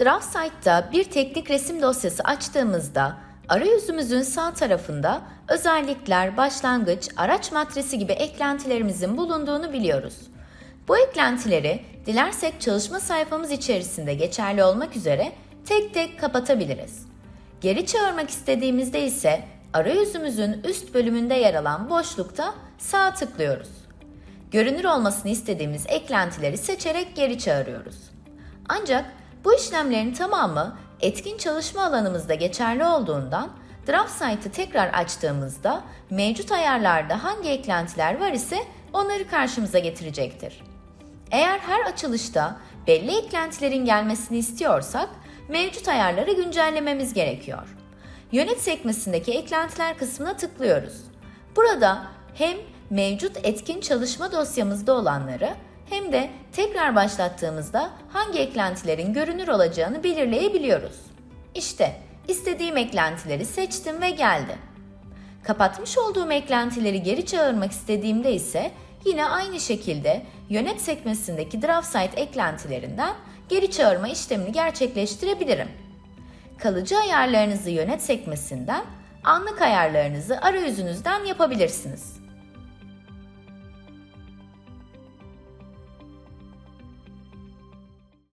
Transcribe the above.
Draft Site'da bir teknik resim dosyası açtığımızda arayüzümüzün sağ tarafında özellikler, başlangıç, araç matrisi gibi eklentilerimizin bulunduğunu biliyoruz. Bu eklentileri dilersek çalışma sayfamız içerisinde geçerli olmak üzere tek tek kapatabiliriz. Geri çağırmak istediğimizde ise arayüzümüzün üst bölümünde yer alan boşlukta sağ tıklıyoruz. Görünür olmasını istediğimiz eklentileri seçerek geri çağırıyoruz. Ancak bu işlemlerin tamamı etkin çalışma alanımızda geçerli olduğundan Draft Site'ı tekrar açtığımızda mevcut ayarlarda hangi eklentiler var ise onları karşımıza getirecektir. Eğer her açılışta belli eklentilerin gelmesini istiyorsak mevcut ayarları güncellememiz gerekiyor. Yönet sekmesindeki eklentiler kısmına tıklıyoruz. Burada hem mevcut etkin çalışma dosyamızda olanları hem de tekrar başlattığımızda hangi eklentilerin görünür olacağını belirleyebiliyoruz. İşte istediğim eklentileri seçtim ve geldi. Kapatmış olduğum eklentileri geri çağırmak istediğimde ise yine aynı şekilde yönet sekmesindeki Draft Site eklentilerinden geri çağırma işlemini gerçekleştirebilirim. Kalıcı ayarlarınızı yönet sekmesinden, anlık ayarlarınızı arayüzünüzden yapabilirsiniz.